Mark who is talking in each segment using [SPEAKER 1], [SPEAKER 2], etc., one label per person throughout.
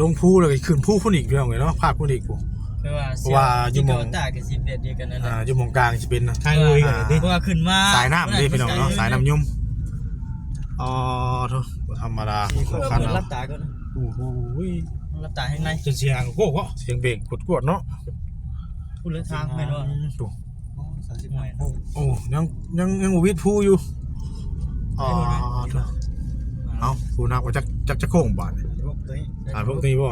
[SPEAKER 1] ลงภูแล้วก็ขึ้นภูพุ่นอีกพี่น้องเอ้ยเนาะภาคพุ่นอีกผู้
[SPEAKER 2] เพราะว่า
[SPEAKER 1] เพราะว่าอยู่หม้อง
[SPEAKER 2] ที่เกาตากกับสิบเอ็ดเดียวกันนั่นแห
[SPEAKER 1] อ่า
[SPEAKER 2] ละ
[SPEAKER 1] อยู่หมองกลางสิเป็น
[SPEAKER 3] ทางลุยกันดิ
[SPEAKER 2] เพราะว่าขึ้นมา
[SPEAKER 1] สายน้ำเด้พี่น้องเนาะสายน้ำยุ่มอ๋อโธ่บ่ธรรมดา
[SPEAKER 2] เออ
[SPEAKER 1] คัน
[SPEAKER 2] เปิด
[SPEAKER 1] เนาะ
[SPEAKER 2] รับตาก่อนนะ
[SPEAKER 1] โอ้โห
[SPEAKER 2] รับตาข้างใน
[SPEAKER 3] จนเสียงโก้ก็
[SPEAKER 1] เสียงเบรกกดๆเนาะ
[SPEAKER 2] พูดเรื่องทางแม่นว่า
[SPEAKER 1] โอ้
[SPEAKER 2] สามสิบหน่อยนะ
[SPEAKER 1] โอ้ยังยังยังบ่วิทย์ภูอยู่อ๋อโธ่เอาผู้นักว่าจักจักจะโค้งบาดเนี่ย
[SPEAKER 4] พวก ตัวนี้
[SPEAKER 1] อ่าพวกนี้บ่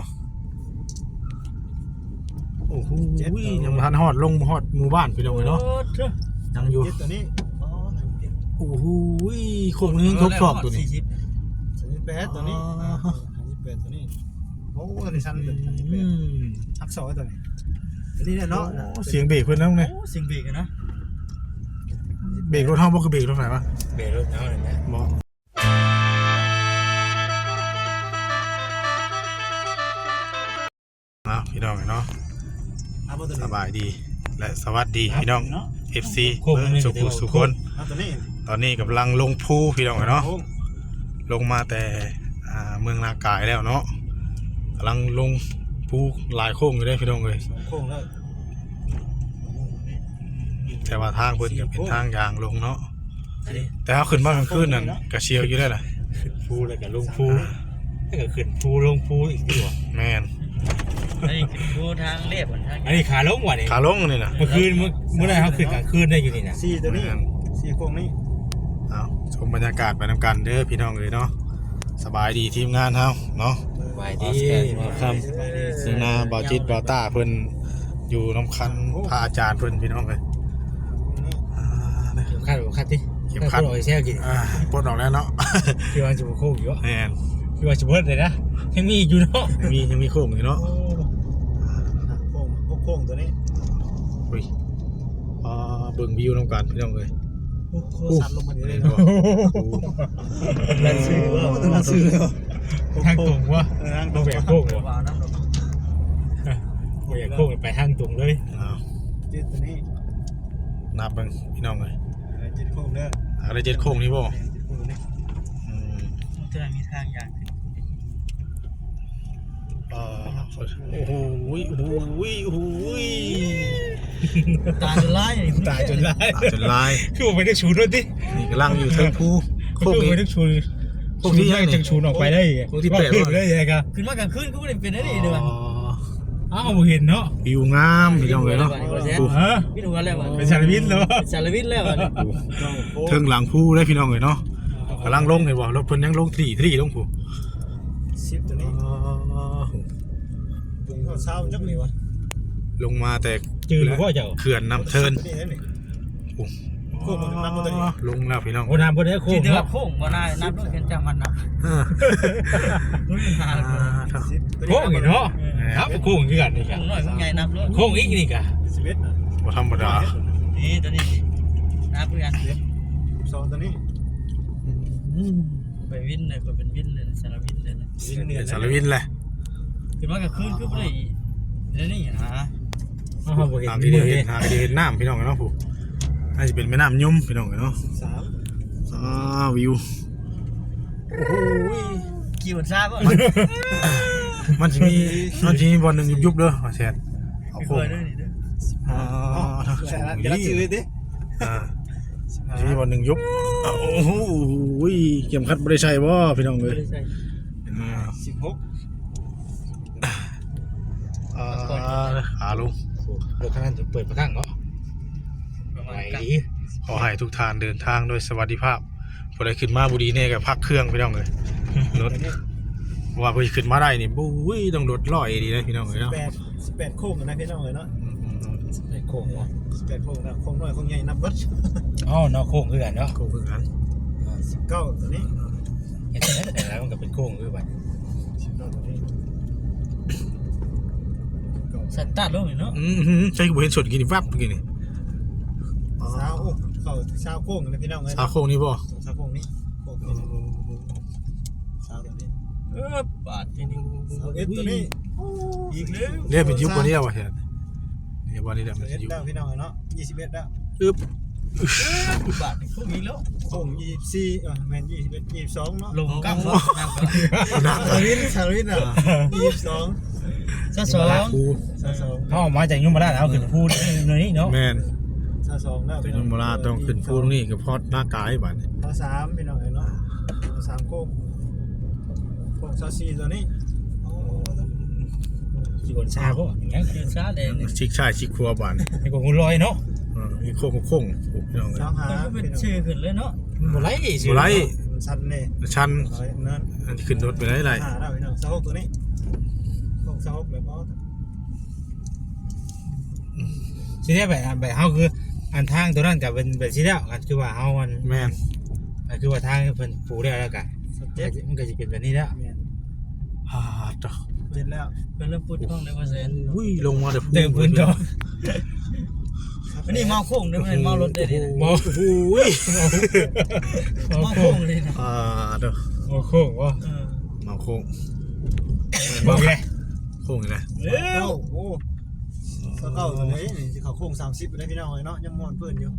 [SPEAKER 1] โอ้โห
[SPEAKER 4] เจ็ดเนอะ
[SPEAKER 1] ยังบ่ทันฮอดลงบ่ฮอดหมู่บ้านพี่น้องเอ้ยเนาะ
[SPEAKER 2] โอ้เด้อ
[SPEAKER 1] ยังอยู่
[SPEAKER 4] เจ็ดตัวนี้อ๋อทางเจ็ด
[SPEAKER 1] โอ้โหโค้งนึงทบสอบตัวนี้
[SPEAKER 2] สี่สิบ
[SPEAKER 4] สามสิบแปดตัวนี้
[SPEAKER 1] อ๋อ
[SPEAKER 4] อ่าสามสิบแปดตัวนี้โอ้ตัวนี้สั้นเลยสามสิบแป
[SPEAKER 1] อื
[SPEAKER 4] ด
[SPEAKER 1] ม
[SPEAKER 4] ทักซอยตัวนี้ตัวนี้เนี่ยเนาะ
[SPEAKER 1] โอ้เสียงเบรกเพิ่นนำเนี่ย
[SPEAKER 2] โอ้เสิงเบรกอะนะ
[SPEAKER 1] เบรกรถเฮาบ่คือเบรกรถไหนวะ
[SPEAKER 3] เบรรถเอาเลยนะ
[SPEAKER 1] บ่ อ้าวพี่น้องเนาะ
[SPEAKER 4] เอาตัว
[SPEAKER 1] ส
[SPEAKER 4] นี้
[SPEAKER 1] บายดีและสวัสดีพี่น้อง
[SPEAKER 4] เนาะ
[SPEAKER 1] FC เบิ่งสุขุสุคน
[SPEAKER 4] เอาตัวนี้
[SPEAKER 1] ตอนนี้กำลังลงภูพี่น้องเนาะ
[SPEAKER 4] โค้ง
[SPEAKER 1] ลงมาแต่อ่าเมืองนากายแล้วเนาะกำลังลงภูหลายโค้งอยู่ได้พี่น้องเลย
[SPEAKER 4] สองโค้งแล้ว
[SPEAKER 1] แต่ว่าทางเพิ่นก็เป็นทางยางลงเนาะ
[SPEAKER 2] อันนี้
[SPEAKER 1] แต่ถ้าขึ้นมากลางคืนนั่นก็เชียวอยู่ได้ล่ะ
[SPEAKER 3] ขึ้นภูแล้วก็ลงภูถ้าเกิดขึ้นภูลงภูอีกดีกว่า
[SPEAKER 1] แม่น
[SPEAKER 2] อันนี้คือดูทางเรียบเหมือนทาง
[SPEAKER 3] อันนี้ขาลงว่ะนี่
[SPEAKER 1] ขาลงนี่น่ะ
[SPEAKER 3] เมื่อคืนเมื่อเมื่อไหรเขาขึ้นกลางคืนได้อยู่นี่นะ
[SPEAKER 4] สี่ตัวนี้
[SPEAKER 1] แม่น
[SPEAKER 4] สี่โค้งนี้
[SPEAKER 1] เอาชมบรรยากาศไปนำกันเด้อพี่น้องเลยเนาะสบายดีทีมงานเฮาเนาะ
[SPEAKER 3] สบายดี
[SPEAKER 1] มาคำซึ่งนาบ่าวจิตบ่าวต้าเพิ่นอยู่น้ำคันพระอาจารย์เพิ่นพี่น้องเลยอ่าเนี่ย
[SPEAKER 3] เข็มขัดเข็มขัดที่
[SPEAKER 1] เข็มขัด
[SPEAKER 3] ลอยแซ่กิน
[SPEAKER 1] อ่าปลดออกแล้วเนาะ
[SPEAKER 3] พี่ว่าจะมาโค้งอยู่
[SPEAKER 1] แม่น
[SPEAKER 3] พี่ว่าจะเบิดเลยนะยังมีอีกอยู่เนาะ
[SPEAKER 1] ยังมียังมีโค้งอยู่เนาะ
[SPEAKER 4] โค้งพวกโค้งตัวนี้
[SPEAKER 1] อุ้ยอ่าเบิ่งวิวน้ำกันพี่น้องเลย
[SPEAKER 4] โค้งสั้นลงมาดีเลย
[SPEAKER 1] เนาะ
[SPEAKER 4] เนาะนั่นซื้อว่าตัวนั้นซื้อเลย
[SPEAKER 3] ทางตรงวะ
[SPEAKER 4] เออทางตร
[SPEAKER 3] ต้องงแบกโค้งวะ
[SPEAKER 2] วาวน้ำลง
[SPEAKER 3] แบกโค้งไปทางตรงเลย
[SPEAKER 1] อ้าว
[SPEAKER 4] เจ็ดตัวนี้
[SPEAKER 1] นับเบิ่งพี่น้องเลย
[SPEAKER 4] เออเจ็ดโค้งเด้อ
[SPEAKER 1] อะไรเจ็ดโค้งนี่บ่
[SPEAKER 4] เจ็ดโค้งตัวนี้
[SPEAKER 1] อืม
[SPEAKER 2] จะมีทางยางขึ้น
[SPEAKER 1] อ่า โอ้โหโอ้โหโอ้โห
[SPEAKER 2] ตาจะไล่
[SPEAKER 3] ตายจนได้
[SPEAKER 1] ตาจนลาย
[SPEAKER 3] คือผมไปนึกชูนด้วยดิ
[SPEAKER 1] นี่กำลังอยู่เทิงภูโค้ง
[SPEAKER 3] คือ
[SPEAKER 1] นี้
[SPEAKER 3] ไปนึกชูน
[SPEAKER 1] โค้งที่ยัง
[SPEAKER 3] จังชูนออกไปได้
[SPEAKER 1] โค้งที่แปด
[SPEAKER 3] ขึ้นได้ยังไงครับ
[SPEAKER 2] ขึ้นมากลางคืนก็ไม่ได้เป็นได้ดีเลยว่ะ
[SPEAKER 1] อ๋อ
[SPEAKER 3] อ้าวผมเห็นเนาะ
[SPEAKER 1] วิวงามพี่น้องเลยเนาะ
[SPEAKER 3] ฮะ
[SPEAKER 2] พี่หนูว่าแล้วว่ะ
[SPEAKER 3] เป็นสารวิทย์เหรอ
[SPEAKER 2] เป็นสารวิทย์แล้วว่ะ
[SPEAKER 1] เทิงหลังภูได้พี่น้องเลยเนาะกำลังลงเห็นบ่รถเพิ่นยังลงทรีทรีลงภู
[SPEAKER 4] สิบตัวนี้ ตัวนี้เขาเช้าจักเลยวะ
[SPEAKER 1] ลงมาแต่
[SPEAKER 3] จืดหรือว่าเจ้า
[SPEAKER 1] เขื่อนน้ำเทิน
[SPEAKER 4] ตัวนี้นี่
[SPEAKER 1] โค้
[SPEAKER 4] งนน้ำมันตัวนี้
[SPEAKER 1] ลงแล้วพี่น้อง
[SPEAKER 3] โอ้น้ำบนนี้โค้ง
[SPEAKER 2] อเดือ
[SPEAKER 3] เนาะ
[SPEAKER 2] ดโค้งบ่น่านับด้นจำมันนับ
[SPEAKER 1] อ่า
[SPEAKER 2] มันเป็นทาง
[SPEAKER 1] อ่าเท่า
[SPEAKER 4] สิบตัว
[SPEAKER 3] โค้งอีกเนาะครับโค้งคือกันนี่ครับ
[SPEAKER 2] น้อยโค้งใหญ่นับด้วย
[SPEAKER 3] โค้งอีกนี่กะ
[SPEAKER 4] สิบเอ็ดนะ
[SPEAKER 1] บ่ธรรมดา
[SPEAKER 2] นี่ตัวนี้นับด้วยกัน
[SPEAKER 4] สิบสองตัวนี้
[SPEAKER 2] ไปวินเลยไปเป็นวินเลยสารวินเลยนะ
[SPEAKER 4] สิบเดือ
[SPEAKER 1] เป็นนสารวินแหละ
[SPEAKER 2] ขึ้นมากลางคืนคือไม่ได้แล้วนี่นะ
[SPEAKER 3] อ้าวผมเห็น
[SPEAKER 1] ทาง
[SPEAKER 3] มี
[SPEAKER 1] ที่
[SPEAKER 3] เล
[SPEAKER 1] ได้
[SPEAKER 3] ย
[SPEAKER 1] เห็นทางที่ได้เห็นน้ำพี่น้องเนาะผู้น่าจะเป็นแม่น้ำยุ่มพี่น้องเนาะ
[SPEAKER 4] สาม
[SPEAKER 1] อ่าวิวโอ้โห
[SPEAKER 2] กี่วันทราบป่ะ
[SPEAKER 1] มันจะมีมันจะมีบอลหนึ่งยุบๆเด้อว่าแซนเอา
[SPEAKER 2] ไม่
[SPEAKER 1] โค้
[SPEAKER 2] เค
[SPEAKER 1] ง
[SPEAKER 2] ยด้วยนี่ด้วย
[SPEAKER 1] อ่าเท่า
[SPEAKER 4] แต่ละเดี๋ยวเราซื้อดิ
[SPEAKER 1] อ่าจะมีบอลหนึ่งยุบอ้าวโอ้โหเข็มขัดบริชัยบ่พี่น้องเล
[SPEAKER 2] ไม่
[SPEAKER 1] ย
[SPEAKER 2] ได้ใส่
[SPEAKER 1] อ่า
[SPEAKER 4] สิบหก
[SPEAKER 1] อ่า ขาลง
[SPEAKER 3] เปิดข้างนั้นจะเปิดประทังเนาะ
[SPEAKER 2] ประ
[SPEAKER 3] ไห
[SPEAKER 2] มาณ
[SPEAKER 3] ว
[SPEAKER 2] กัน
[SPEAKER 3] ดี
[SPEAKER 1] ขอให้ทุกทานเดินทางโดยสวัสดิภาพพอได้ขึ้นมาบุรีเนี่ยกับพักเครื่องพี่น้องเลยรถว่าเพื่อขึ้นมาได้นี่บุ้ยต้องรถลอยดีนะพี่น้องเลยเนาะ
[SPEAKER 4] แปดสิบแปดโค้งนะพี่น้องเลยเนาะ
[SPEAKER 1] อืมอืมอืม
[SPEAKER 3] ในโค้งเนาะ
[SPEAKER 4] สิบแปดโค้งนะโค้งน้อยโค้งใหญ่นับวัด
[SPEAKER 3] อ๋อเนาะโค้งคือกันเนาะ
[SPEAKER 1] โค้งคือกัน
[SPEAKER 4] สิบเก้าตัวนี้
[SPEAKER 3] เห็นแต่แต่แล้วมันก็เป็นโค้งคือกัน
[SPEAKER 4] สิบเก้าตัวนี้ เก้า
[SPEAKER 2] สัตว์ตัดลงเนาะ
[SPEAKER 1] อืมอืมใช่กูเห็นสดกินนี่วับกินนี่
[SPEAKER 4] สาวโอ้เข้าสาวโค้งนะพี่น้องเลย
[SPEAKER 1] สาโค้งนี่บ่
[SPEAKER 4] สาวโค้งนี้โค้งนี้สาวตัวนี้
[SPEAKER 2] เออบาดที่นี่
[SPEAKER 4] สาวเอ็ดตัวนี้อีกแล้ว
[SPEAKER 1] เรียกเป็นยุควันนี้แล้ววะเห็นเนี่ยวันนี้แหละ
[SPEAKER 4] สา
[SPEAKER 1] มั
[SPEAKER 4] วนเอ็
[SPEAKER 1] จะ
[SPEAKER 4] ด
[SPEAKER 1] ยุค
[SPEAKER 4] แล้วพี่น้องเนาะยี่สิบเอ็ดแล้ว
[SPEAKER 1] อึ๊บ
[SPEAKER 2] บาทพวกนี้แล้ว
[SPEAKER 4] โค้งยี่สิบสี่เออแมนยี่สิบเอ็ดยี่สิบสองเนาะ
[SPEAKER 2] ลงกล้ามนั่งก็
[SPEAKER 1] นัก
[SPEAKER 4] สาวินสาวินอะยี่สิบสอง
[SPEAKER 2] ซะสอง
[SPEAKER 1] ครู
[SPEAKER 4] สาสอง
[SPEAKER 3] เขาออกมาจากยุ่งมาได้แล้วขึ้นพูดเลยนี่เนาะ
[SPEAKER 1] แม่น
[SPEAKER 4] สาสองแล้ว
[SPEAKER 1] แต่ยมโบราณต้องขึ้นพูดนี่ก็พอดหน้ากายบัดนี้
[SPEAKER 4] สาสามพี่น้องเอ้ยเนาะสาสามโค้งโค้งสาสี่ตัวนี้โอ้
[SPEAKER 3] สิบนชาก็อย่างเงี้ย
[SPEAKER 2] เดือดซาแดงนี่
[SPEAKER 1] ชิกชายชิกครัวบัดนี้
[SPEAKER 3] ไอ้กงลอยเนาะ
[SPEAKER 1] เออมีโค้งโค้งโอ้พี่น้องเอ้ย
[SPEAKER 4] สามหา
[SPEAKER 2] มันก็เป็นชื่อขึ้นเลยเนาะ
[SPEAKER 3] บ่ไร
[SPEAKER 1] บ่ไร
[SPEAKER 4] มันสั้นเนี่ย
[SPEAKER 1] ชัน
[SPEAKER 4] ร้อยนั่น
[SPEAKER 1] อันที่ขึ้นรถไปได้ไร
[SPEAKER 4] หาแล้วพี่น้องสาหกตัวนี้ โค้งสาหกแบบว่า
[SPEAKER 3] สิได้แบบแบบเฮาคือ อันทางตัวนั้นกับเป็นแบบสิแล้วกันคือว่าเฮามัน
[SPEAKER 1] แม่น
[SPEAKER 3] คือว่าทางเพิ่นปูได้แล้วกัน
[SPEAKER 4] สเจ็ด
[SPEAKER 3] มันก็จะเป็นแบบนี้แล้ว
[SPEAKER 4] แม่น
[SPEAKER 1] ฮ่าจ้ะ
[SPEAKER 4] เจ็ดแล้ว
[SPEAKER 2] เป็นเริ่มพูดท้องเลยว่าเซน
[SPEAKER 1] อุ้ยลงมาเด้อ
[SPEAKER 3] เดิมพื้นก่อน
[SPEAKER 2] อันนี้เมาโค้งได้ไหมเมารถได้ดิ
[SPEAKER 3] บ่
[SPEAKER 1] โอ้ย
[SPEAKER 2] เมาโค้งเลยนะ
[SPEAKER 1] อ่าเด้อ
[SPEAKER 3] โอ้โค้งว่า
[SPEAKER 2] เออ
[SPEAKER 1] มาโค้ง
[SPEAKER 3] บ่ไง
[SPEAKER 1] โค้งอีกแล้ว
[SPEAKER 2] เร็ว
[SPEAKER 4] โอ้สเก้าตัวนี้นี่สิเขาโค้งสามสิบได้พี่น้องเอ้ยเนาะยังม่วนเพื่อนอยู่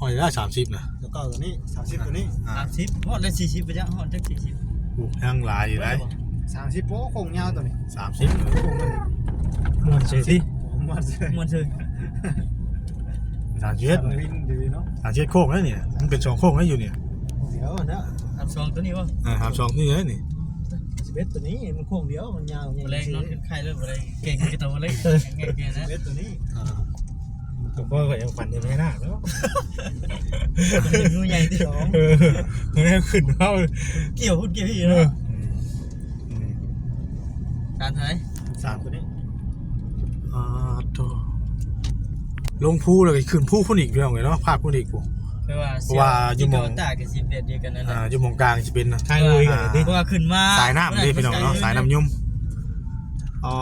[SPEAKER 1] หอยได้สามสิบนะ
[SPEAKER 4] สเก้าตัวนี้สามสิบตัวนี้
[SPEAKER 1] อ่า
[SPEAKER 2] สามสิบฮอดได้สี่สิบไปจ้ะฮอดได้สี่สิบ
[SPEAKER 1] อู้ยังหลายอยู่ได้
[SPEAKER 4] สามสิบโป๊ะโค้งยาวตัวนี้
[SPEAKER 1] สามสิบ
[SPEAKER 4] โค้งตัวนี้
[SPEAKER 3] มันสิสิ
[SPEAKER 4] ผมว่าจะ
[SPEAKER 2] มันเถอะ
[SPEAKER 1] สามสิบ
[SPEAKER 4] เจ็
[SPEAKER 1] เอ็
[SPEAKER 4] ด
[SPEAKER 1] ด
[SPEAKER 4] วินดีเนาะ
[SPEAKER 1] สามสิบเอ็ดโค้งแล้วเนี่ยมันเป็นสองโค้งแล้วอยู่เนี่ย
[SPEAKER 4] เดี๋ยวนะ
[SPEAKER 2] สามสองตัวนี้วะ
[SPEAKER 1] อ่าสามสองนี่เลยนี่
[SPEAKER 4] สิบเอ็ดตัวนี้มันโค้งเดียวมันยาว
[SPEAKER 2] แมลงนอนขึ้นไข่เลยอะไรเก่งกี่ตัวเลยเก่งเก่ง
[SPEAKER 4] สิ
[SPEAKER 2] นะ
[SPEAKER 4] บเอ็ดตัวนี้
[SPEAKER 1] อ่า
[SPEAKER 3] ผมก็ยังฝันยังไม่น่าแล้ว
[SPEAKER 2] มันเป็นงูใหญ่ที่
[SPEAKER 4] สอง
[SPEAKER 3] เออมันขึ้นเฮา
[SPEAKER 2] เกี่ยวพูดเกี่ยวพี่
[SPEAKER 3] เออ
[SPEAKER 2] เนาะ
[SPEAKER 1] อืม
[SPEAKER 2] การไทย
[SPEAKER 4] สามตัวนี้
[SPEAKER 1] อ่าโตลงพูเลยขึ้นพูพุ่นอีกพี่น้องเลยเนาะภาคพุ่นอีกกู
[SPEAKER 2] แปลว่า
[SPEAKER 1] เพราะว่าอยู่หม้อง
[SPEAKER 2] ตากับสิบเอ็ดเดียวกันนั่นแห
[SPEAKER 1] อ่า
[SPEAKER 2] ละ
[SPEAKER 1] อยู่หมองกลางจะเป็นนะ
[SPEAKER 3] ทางลุยกันดิ
[SPEAKER 2] เพราะว่าขึ้นมา
[SPEAKER 1] สายน้ำนี่พี่น้องเนาะสายน้ำยุ่มอ๋อ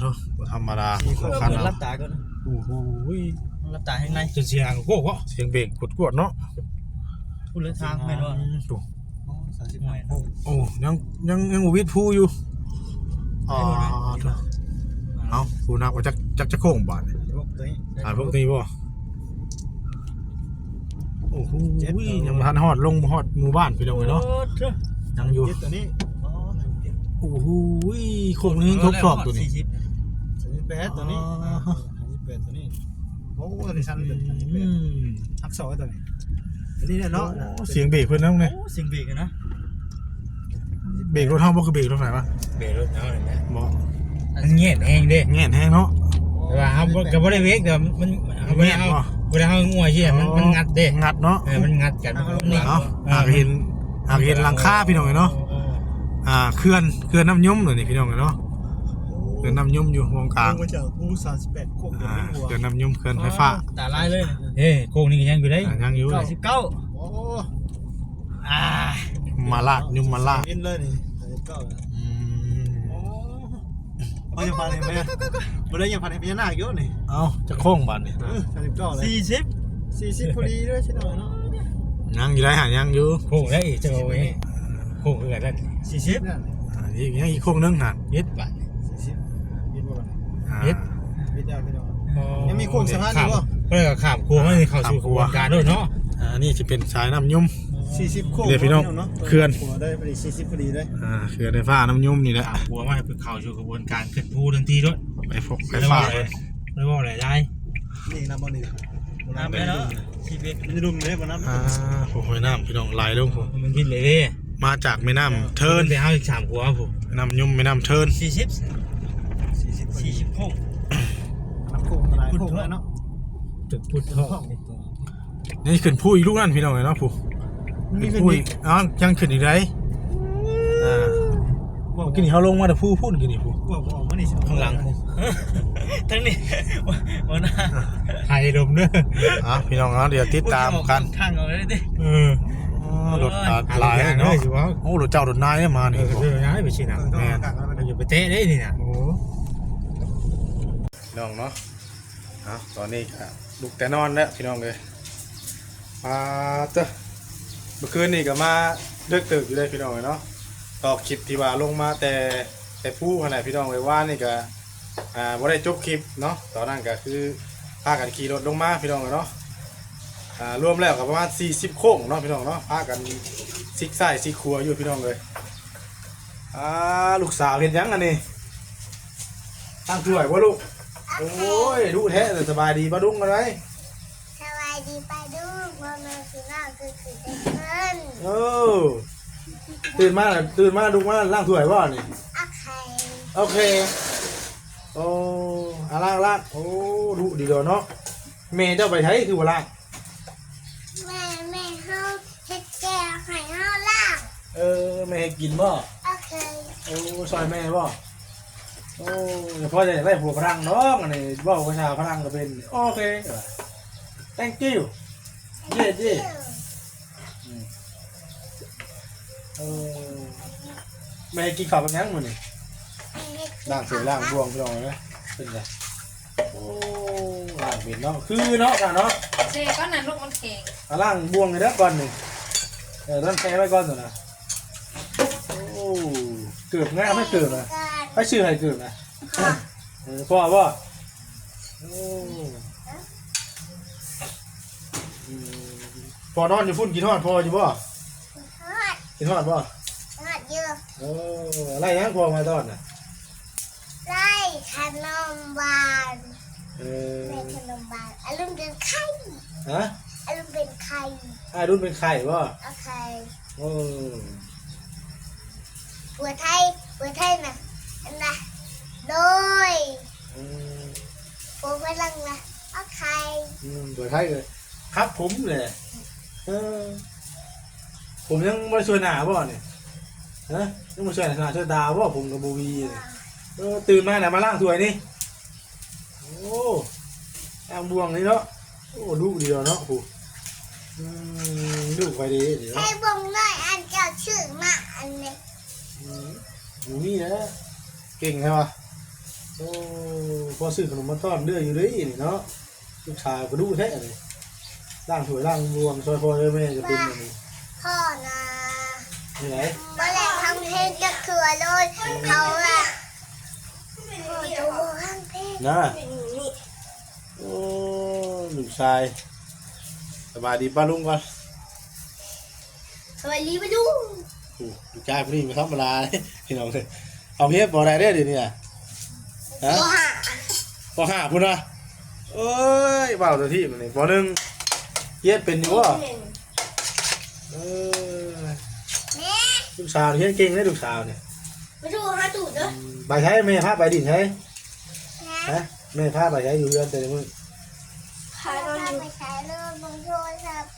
[SPEAKER 1] โทษบ่ธรรมดา
[SPEAKER 2] เอ
[SPEAKER 1] ขอ
[SPEAKER 2] อง
[SPEAKER 1] คัน
[SPEAKER 2] มัน
[SPEAKER 1] เอา
[SPEAKER 2] รับตาก่อน
[SPEAKER 1] โอ้โห
[SPEAKER 2] รับตาข้างใน
[SPEAKER 3] จนเสียงโก้ก็
[SPEAKER 1] เสียงเบรกกดๆเนาะ
[SPEAKER 2] พูดเรื่องทางแม่นว่า
[SPEAKER 1] โอ้
[SPEAKER 4] สามสิบห้าโค้ง
[SPEAKER 1] โอ้ยังยังยังบ่วิทย์พูอยู่อ๋อโทษเอาผู้นักว่าจักจักจะโค้งบาดนี่
[SPEAKER 4] หกตัวนี้
[SPEAKER 1] อ่านพวกนี้บ่โอ้โหยังบ่ทันฮอดลงบ่ฮอดหมู่บ้านพี่น้องเอ้ยเนาะ
[SPEAKER 2] โอ้เถอะ
[SPEAKER 1] ยังอยู่
[SPEAKER 4] เจ็ดตัวนี้อ๋อสามสิบเจ็ด
[SPEAKER 1] โอ้โหโค้งนี้ทบสอบตัวนี้
[SPEAKER 2] สี่สิบ
[SPEAKER 4] สามสิบแปดตัวนี้
[SPEAKER 1] อ๋อ
[SPEAKER 4] สามสิบแปดตัวนี้โอ้ตัวนี้สั้นเลยสามสิบแป
[SPEAKER 1] อื
[SPEAKER 4] ด
[SPEAKER 1] ม
[SPEAKER 4] ทักสองตัวนี้ตัวนี้เนี่ยเนาะ
[SPEAKER 1] โอ้เสียงเบรกเพิ่นนำไง
[SPEAKER 2] โอ้สิ่งเบรกอะนะ
[SPEAKER 1] เบรกรถเฮาบ่คือเบรกรถไฟปะ
[SPEAKER 3] เบรรถเฮาเนี่ย
[SPEAKER 1] บ่
[SPEAKER 3] มันเงียบแห้งเด้
[SPEAKER 1] แง่นแฮงเนาะ
[SPEAKER 3] แต่ว่าเฮาก็บ่ได้เวกแต่มันเวลาเฮา เวลาเฮางัวที่มันมันงัดเด้
[SPEAKER 1] งัดเนาะ
[SPEAKER 3] เออมันงัดกันมัน
[SPEAKER 1] เนาะหากเห็นหากเห็นหลังคาพี่น้องเอ้ยเนาะอ่าเขื่อนเขื่อนน้ำยมเลยนี่พี่น้องเอ้ยเนาะเขื่อนน้ำยมอยู่วงกลาง
[SPEAKER 4] มาจากกูสามสิบแปดโค้งเดียว
[SPEAKER 1] อ่า
[SPEAKER 4] ไม่หัว
[SPEAKER 1] เขื่อนน้ำยมเขื่อนไฟฟ้า
[SPEAKER 2] ตาลายเลย
[SPEAKER 3] เอ้โค้งนี่ก็ยังอยู่ได้
[SPEAKER 1] อ่ายังอยู่เล
[SPEAKER 2] เก้ายสิบเก้า
[SPEAKER 4] โอ้
[SPEAKER 2] อ่า
[SPEAKER 1] มาลากยมมาลาก
[SPEAKER 4] อินเลยนี่สามสิบเก้า
[SPEAKER 1] อืม
[SPEAKER 4] โอ้เขายังพันเห็นไหม บ่ได้ยังพันเห็นพญานาคเยอะนี่
[SPEAKER 1] เอ้าจะโค้งบาดนี่
[SPEAKER 4] สามสิบเก้าเลย
[SPEAKER 2] สี่สิบ
[SPEAKER 4] สี่สิบพอดีด้วยใช่ไหมเนาะ
[SPEAKER 1] ยังอยู่ได้หายังอยู่
[SPEAKER 3] โค้งได้จะเอาไว้โค้งคือกัน
[SPEAKER 2] สี่สิบ
[SPEAKER 4] นั่น
[SPEAKER 1] อ่าอีกยังอีกโค้งนึงหั่น
[SPEAKER 3] ยึดบาท
[SPEAKER 4] สี่สิบยินบ่
[SPEAKER 1] อ่า
[SPEAKER 3] เฮ็ด
[SPEAKER 4] ยินได้พี่น้องยังมีโค้งสะพานอยู่
[SPEAKER 3] ข้าม
[SPEAKER 4] บ่
[SPEAKER 3] ก็เลยข้ามโค้งให้เข้าสู่กระบวนการด้วยเนาะ
[SPEAKER 1] อ่านี่จะเป็นสายน้ำยม
[SPEAKER 4] สี่สิบโค้ง
[SPEAKER 1] เดี๋ยวพี่น้อง
[SPEAKER 4] เนาะ
[SPEAKER 1] เคลื่อน
[SPEAKER 4] หัวได้พอดีสี่สิบพอดีเลย
[SPEAKER 1] อ่าเขื่อนไฟฟ้าน้ำยมนี่แหละ
[SPEAKER 3] ข้ามโค้งมาเพื่อเข้าสู่กระบวนการขึ้นภูทันทีด้วย
[SPEAKER 1] ไฟฟกไฟ
[SPEAKER 3] ไม่
[SPEAKER 1] ฟ้า
[SPEAKER 3] ว่าเลยไม่ว่าอะไรได้
[SPEAKER 4] นี่น้ำบ่นี่
[SPEAKER 2] น้ำไปแล้วสี่สิบ
[SPEAKER 4] มันจะดุมเลยบ่น้ำ
[SPEAKER 1] อ่าโอ้โหน้ำพี่น้องไหลลงผม
[SPEAKER 3] มันคิดเลยเด้
[SPEAKER 1] มาจากแม่น้ำเทิ
[SPEAKER 3] เทิ
[SPEAKER 1] น
[SPEAKER 3] นไปเอาอีกสามหัวผม
[SPEAKER 1] แม่น้ำยมแม่น้ำเทิน
[SPEAKER 2] สี่สิบ
[SPEAKER 4] สี่สิบพอ
[SPEAKER 2] สี่
[SPEAKER 4] ดี
[SPEAKER 2] สิบหก
[SPEAKER 4] น้ำโค้งหลายโค้งแล้วเนาะ
[SPEAKER 3] จุดพุทธท่อ
[SPEAKER 1] นี่ขึ้นผู้อีกลูกนั่นพี่น้องเลยเนาะผู้
[SPEAKER 4] มี
[SPEAKER 1] ขึ้น
[SPEAKER 4] ขึ้น
[SPEAKER 1] ผู้
[SPEAKER 4] อี
[SPEAKER 1] อี
[SPEAKER 4] ก
[SPEAKER 1] กอ้าวยังขึ้นอีกไรอ่า
[SPEAKER 4] ว่า
[SPEAKER 1] เมื่อกี้นี่เขาลงมาแต่ผู้พูดกินนี่ผู้
[SPEAKER 4] ว่าบ่ออกมานี่
[SPEAKER 3] ข้างหลังผม
[SPEAKER 2] ทั้งนี้วันหน้า
[SPEAKER 3] ไทยลมเด้อ
[SPEAKER 1] อะพี่น้องเนาะเดี๋ยวติดตามกัน
[SPEAKER 2] ข้างเอาเลยดิ
[SPEAKER 3] เออ
[SPEAKER 1] อ๋อรถหลายเนาะ
[SPEAKER 3] อยู่ว่า
[SPEAKER 1] โอ้รถเจ้ารถนายเนี่ยมา
[SPEAKER 3] เอ
[SPEAKER 1] นี่
[SPEAKER 3] อเดี๋ยวย้ายไปชินะ
[SPEAKER 4] ต้องอากาศแล้วไป
[SPEAKER 3] เราอยู่ไปเตะได้นี่นะ
[SPEAKER 1] โอ้พี่น้องเนาะอะตอนนี้ก็ลุกแต่นอนแล้วพี่น้องเลยอ่าเจ้าเมื่อคืนนี่ก็มาเลิกตึกอยู่เลยพี่น้องเลยเนาะตอบคลิปที่ว่าลงมาแต่แต่ผู้ขนาดพี่น้องเลยว่านี่ก็ อ่าบ่ได้จบคลิปเนาะตอนนั้นก็คือพากันขี่รถลงมาพี่น้องเลยเนาะอ่ารวมแล้วก็ประมาณ 40 โค้งเนาะพี่น้องเนาะพากันซิกไส้ซิกครัวอยู่พี่น้องเลยอ่าลูกสาวเห็นยังอันนี้ตั้งถ้วยบ่ลูกโอ้ยดูแท้แต่สบายดีบ่ดุ้งกันไหม
[SPEAKER 5] สวัสดีปาดุกพ่อแม่คือน้าคือคือเด็กเงิน
[SPEAKER 1] เออตื่นมาน่ะตื่นมาดุ้งมาล้างถ้วยบ่นี่
[SPEAKER 5] อาไข่
[SPEAKER 1] โอเค โอ้อาล่างล่างโอ้ดูดีเดยวเนาะเมย์เจ้าไปใช้คือว่าล่าง
[SPEAKER 5] แม่แม่เฮาเฮ็ดแกงไข่เฮาล่าง
[SPEAKER 1] เออแม่ให้กินบ่
[SPEAKER 5] โอเค
[SPEAKER 1] โอ้ซอยแม่บ่โอ้เดี๋ยวพ่อจะได้ผัวพลังเนาะอันนี้บ่ภาษาพลังก็เป็นโอเค thank you เย่เย่เออแม่ให้กินข้าวกับหยังมื้อนี่ ล้างเสือล้างบวงพี่น้องนะเป็นไงโอ้ล้างเป็นเนาะคือเนาะกันเนาะ
[SPEAKER 6] เจ๊ก็นั่นลูกมันเก่ง
[SPEAKER 1] เอาล่างบวงเลยนะก่อนหนึ่งเออต้นแพ้ไว้ก่อนตัวนะโอ้เกือบง่ายไม่เกือบนะ
[SPEAKER 5] กัน
[SPEAKER 1] ไม่ชื่ออะไรเกือบนะเออพ่อพ่อโอ้อืมพอนอนอยู่พุ่นกินทอดพออยู่บ่
[SPEAKER 5] ทอด
[SPEAKER 1] กินทอดบ่
[SPEAKER 5] ทอดเยอะ
[SPEAKER 1] โอ้อะไรยังพอมาตอนน่ะ
[SPEAKER 5] ไล่ข นมหวาน
[SPEAKER 1] เออ
[SPEAKER 5] แม่ขนมหวานอารมณ์เป็นไข่
[SPEAKER 1] ฮะ
[SPEAKER 5] อารมณ์เป็นไข่
[SPEAKER 1] อารุ่นเป็นไข่บ่
[SPEAKER 5] โอเค
[SPEAKER 1] โอ้
[SPEAKER 5] ปัวไทยปัวไทยน่ะอันน่ะโดย
[SPEAKER 1] อืม
[SPEAKER 5] ปัวพลังน่ะโอเค
[SPEAKER 1] อืมเปิดให้เลยครับผมเลยเออผมยังไม่ช่วยหนาบ่เนี่ยฮะยังไม่ช่วยหนาช่วยดาวบ่ผมกับบูวีเนี่ย เออตื่นมาเนี่ยมาล้างถ้วยนี่ โอ้ล้างบวงนี่เนาะ โอ้ลูกเดียวเนาะผู้อืมลูกไปดีเดี๋ยว
[SPEAKER 5] ให้บงหน่อยอันเจ้าชื่อมาอันนี้
[SPEAKER 1] อืมหนูนี่นะเก่งใช่ปะโอ้พอซื้อขนมมาต้อนเดืออยู่เลยนี่เนาะลูกชายก็ดูแท้เลยล้างถ้วยล้างบวงซอยพ่อซอยแม่จะเป็นอย่างนี้
[SPEAKER 5] พ่อนะ
[SPEAKER 1] นี่ไหน
[SPEAKER 5] เมื่อไหร่ทำเพลงจะเขือเลยเขาอะโอ้โหทำเพลง
[SPEAKER 1] นะ
[SPEAKER 5] นี่
[SPEAKER 1] โอ้ลูกชายสบายดีป้าลุงก่อน
[SPEAKER 5] สวัสดีไปดู
[SPEAKER 1] โอ้ลูกชายพอดีมาธรรมดาเลยพี่น้องเลยเอาเพียบบ่ได้เด้อเดี๋ยวนี้อะฮะ
[SPEAKER 5] โลหะ
[SPEAKER 1] ปห้าพุ่นนะเอ้ยเบาตัวที่มันนี่ปหนึ่งเฮ็ดเป็นอยู่บ่เออ
[SPEAKER 5] แม่
[SPEAKER 1] ลูกสาวเฮ็ดเก่งเลยลูกสาวเนี่ย
[SPEAKER 5] ไปดูหาตูดเด้อ
[SPEAKER 1] ไปใช้แม่พาไปดินใช้
[SPEAKER 5] นะ
[SPEAKER 1] ฮะแม่พาไปใช้อยู่เรือนแต่ละมื้อ
[SPEAKER 5] พาไปใช้เรื่องบงโทรศัพท์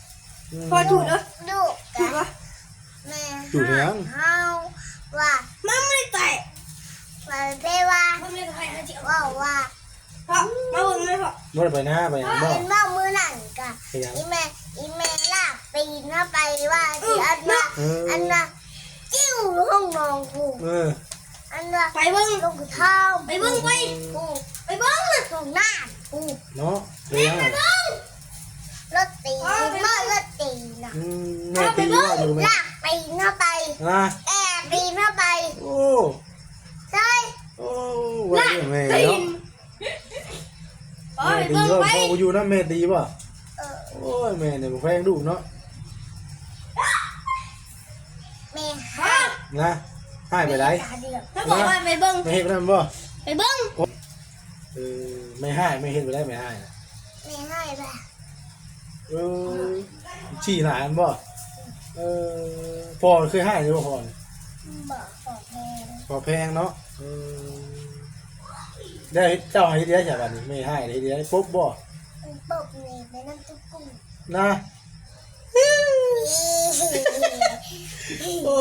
[SPEAKER 1] ม
[SPEAKER 5] พอถูกเด้อดูถูกปะแม่
[SPEAKER 1] ถูกยัง
[SPEAKER 5] เฮาว่ามันไม่แตะว่าเป้ว่า
[SPEAKER 6] มันไม่ได้ให้เจ๊
[SPEAKER 5] ว่าว่า
[SPEAKER 6] พ่อมาเบิ่งเลยพ่อ
[SPEAKER 1] บ่ได้ไปหน้าไปหยังบ่
[SPEAKER 5] เห็นว่ามือหนังกะ
[SPEAKER 1] ไปหยัง
[SPEAKER 5] อีแม่อีแม่ลากปีนเข้าไปว่าที่อันน่ะ
[SPEAKER 1] เออ
[SPEAKER 5] อันน่ะจิ้วห้องนอนกู
[SPEAKER 1] เออ
[SPEAKER 5] อันน่ะ
[SPEAKER 6] ไปเบิ่ง
[SPEAKER 5] ลงเท้า
[SPEAKER 6] ไปเบิ่งไป
[SPEAKER 5] กู ไปเบิ้งตรงหน้ากู
[SPEAKER 1] เนาะไปหยังอะ
[SPEAKER 5] รถตีเมื่อรถตีนะ
[SPEAKER 1] อืมแม่ตีว่าอยู่ไหม
[SPEAKER 5] ลากปีนเข้าไป
[SPEAKER 1] นะ
[SPEAKER 5] แอบปีนเข้าไป
[SPEAKER 1] โอ้
[SPEAKER 5] ใช่
[SPEAKER 1] โอ้ว่าเรื่องแม่เนาะ
[SPEAKER 6] พ่อ
[SPEAKER 1] แม่
[SPEAKER 6] ไป
[SPEAKER 1] ตี
[SPEAKER 6] เบิ่ง
[SPEAKER 1] ว่า
[SPEAKER 6] ไป
[SPEAKER 1] พ่อบ่อยู่นะแม่ตีบ่
[SPEAKER 5] เออ
[SPEAKER 1] โอ้ยแม่เนี่ยบ่แพงดูเนาะ
[SPEAKER 5] แม่
[SPEAKER 6] พ่อ
[SPEAKER 1] นะให้ไปไหน
[SPEAKER 5] ตาเดียว
[SPEAKER 6] ถ้าบอกว่าไปเบิ่ง
[SPEAKER 1] ไม่เห็นไปนั่นบ่
[SPEAKER 6] ไปเบิ่ง
[SPEAKER 1] เออไม่ให้ไม่เห็นไปได้ไม่ให้นะ
[SPEAKER 5] แม่ให้ไป
[SPEAKER 1] เออชี้หน้าอันบ่เออพ่อเคยให้อยู่บ่พ่อเนี่ย
[SPEAKER 5] บอกบอกแม่
[SPEAKER 1] พอแพงเนาะเออได้เจ้าให้เดียวใช่ป่ะนี่ไม่ให้ให้เดียวปุ๊บบ่
[SPEAKER 5] บอกนี่ไปนั่งตุ๊กกุ้ง
[SPEAKER 1] นะโอ้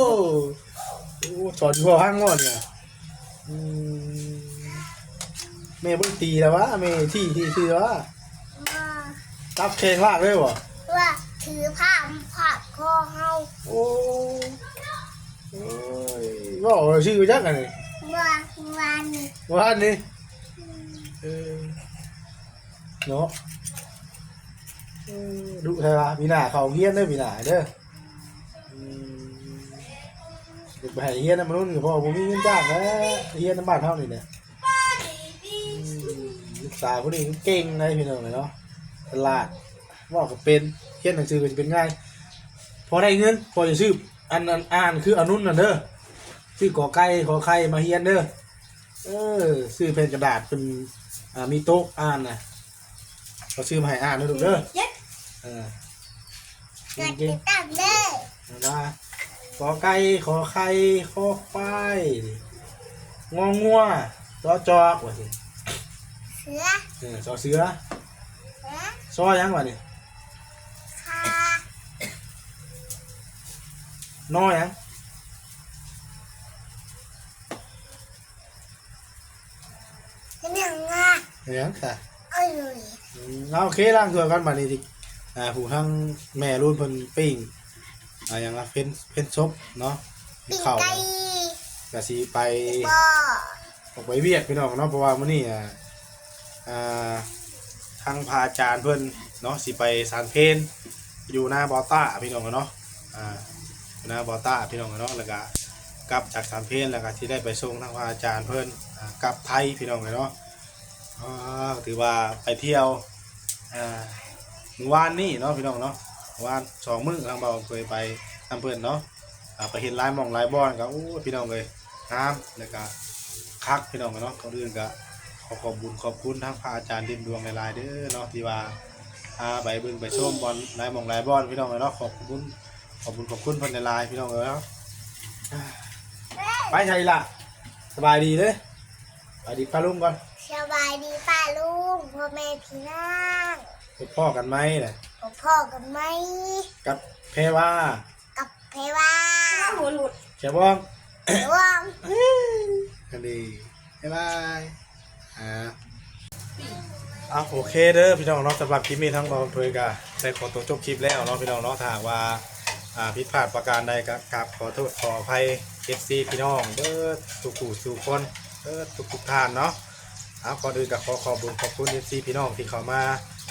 [SPEAKER 1] โอ้สอนอยู่พ่อห้างงอนเนี่ยอืม แม่เบิ่งตีแล้ววะแม่ที่ที่ที่แล้ววะ
[SPEAKER 5] มา
[SPEAKER 1] ตับแข็งลากเลยบ่
[SPEAKER 5] ว่าถือผ้าผ้าคอเฮา
[SPEAKER 1] โอ้โอ้ยบอกชื่อจักกันนี่
[SPEAKER 5] เมื่อวานนี้
[SPEAKER 1] ว่าอันนี้เออเนาะเออดุใช่ปะมีหน้าเขาเฮี้ยนเด้อมีหน้าเด้ออืมเด็กไปให้เฮี้ยนนะมนุษย์กับพ่อผมมีเงินจ้างนะเฮี้ยนน้ำบ้านเท่านี่เนี่ยอืมลูก สาวคนนี้เก่งเลยพี่น้องเลยเนาะตลาดเว่าก็เป็นเขียนหนังสือก็จะเป็นง่าย พอได้เงินพอจะซื้ออันนั้นอ่านคืออันนู้นน่ะเด้อซื้อกอไก่ขอไข่มาเฮียนเด้อเออซื้อแผ่นกระดาษเป็นอ่ามีโต๊ะอ่านนะเขาซื้อมาให้อ่านนะลูกเด้อ
[SPEAKER 6] เย็ด
[SPEAKER 1] เออ
[SPEAKER 5] เกิด
[SPEAKER 1] จริ
[SPEAKER 5] ติ
[SPEAKER 1] ง
[SPEAKER 5] ดตามเด้อ
[SPEAKER 1] ๆนะขอไก่ขอไข่ขอควายงองัวจอจอกว่าสิ
[SPEAKER 5] เสือ
[SPEAKER 1] เออซอเสือ
[SPEAKER 5] เสือ
[SPEAKER 1] ซอยังวะนี่
[SPEAKER 5] คาน
[SPEAKER 1] อยัง
[SPEAKER 5] เป็นยังไง
[SPEAKER 1] ยังค่ะ
[SPEAKER 5] เอ้ย
[SPEAKER 1] อืมเอาโอเคล้างถ้วยกันบัดนี้ดิอ่าผู้ทั้งแม่รุ่นเพิ่นปิ้งอ่าอย่างละเพ้นเพ้นซบเนาะ
[SPEAKER 5] ปีก
[SPEAKER 1] เข้าว
[SPEAKER 5] ไก่
[SPEAKER 1] ก็สิไป
[SPEAKER 5] บ่อ
[SPEAKER 1] ออกไปเวียกพี่น้องเนาะเพราะว่ามื้อนี้อ่าอ่า ทางพาอาจารย์เพิ่อนเนาะสิไปสารเพนอยู่หน้าบอต้าพี่น้องเนาะอ่าอยู่หน้าบอต้าพี่น้องเนาะแล้วก็กลับจากสารเพนแล้วก็ที่ได้ไปส่งทางพระอาจารย์เพิ่อ่ากลับไทยพี่น้องเนาะถือว่าไปเที่ยวเมื่อวานนี้เนาะพี่น้องเนาะเมื่อวานสองมื้อทางเบาเคยไปทำเพิ่นเนาะอ่าไปเห็นลายมองลายบอนก็โอ้พี่น้องเลยงามแล้วก็คักพี่น้องกันเนาะก่อนอื่นก็ข อขอบบุญขอบคุณทั้งพระอาจารย์ดิมดวงในลายๆเด้อเนาะที่ว่าพาไปเบิ่งไปชมบอลลายหมองลายบอลพี่น้องกันเนาะขอบคุณขอบคุณขอบคุณเพิ่นในลายพี่น้องเอ้ยเนาะอ่าไปไทยล่ะสบายดีเด้อสบายดีป้าลุงก่อน
[SPEAKER 5] สบายดีป้าลุงพ่อแม่พี่น้อง
[SPEAKER 1] พบพ่อกันไหมน่ะ
[SPEAKER 5] พ่อพ่อกันไหม
[SPEAKER 1] กับแพรว่า
[SPEAKER 5] กับเพว่า
[SPEAKER 6] หัวหลุด
[SPEAKER 1] แชบ้อง
[SPEAKER 5] หลวง
[SPEAKER 1] กันดีบ๊ายบาย อ่าอะโอเคเด้อพี่น้องเนาะสำหรับคลิปนี้ทั้งบอลทวยกาได้ขอตัวจบคลิปแล้วเนาะพี่น้องเนาะถ้าหากว่าอ่าผิดพลาดประการใดก็กราบขอโทษขออภัยเอฟซีพี่น้องเด้อทุกผู้ทุคนเด้อทุกทุกท่านเนาะเอาก่อนอื่นก็ขอขอบคุณขอบคุณเอฟซีพี่น้องที่เข้ามา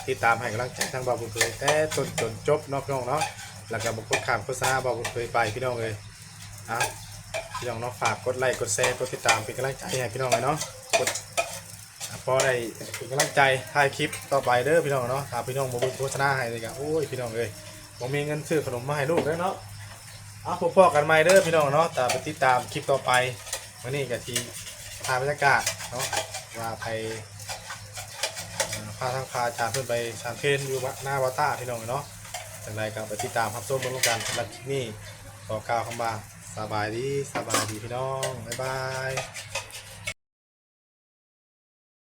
[SPEAKER 1] ติดตามให้กำลังใจทั้งบอลบุญเคยแต่ต้นจนจบเนาะพี่น้องเนาะแล้วก็บางคนข้ามโฆษณาบอลบุญเคยไปพี่น้องเลยอะพี่น้องเนาะฝากกดไลค์กดแชร์กดติดตามเป็นกำลังใจให้พี่น้องเลยเนาะกดอะ พอได้เป็นกำลังใจถ่ายคลิปต่อไปเด้อพี่น้องเนาะถ้าพี่น้องบ่มีโฆษณาให้เลยก็โอ้ยพี่น้องเอ้ยบ่มีเงินซื้อขนมมาให้ลูกเด้อเนาะเอาพบพอกันใหม่เด้อพี่น้องเนาะแต่ไปติดตามคลิปต่อไปวันนี้ก็ทีพาบรรยากาศเนาะว่าไปเอ่อพาทางพาอาจารย์เพิ่นไปสานเพลอยู่วัดหน้าวัดตาพี่น้องเนาะจังไดก็ไปติดตามครับชมบรรยากาศสำหรับคลิปนี้ขอกล่าวคำว่าสบายดีสบายดีพี่น้องบ๊ายบาย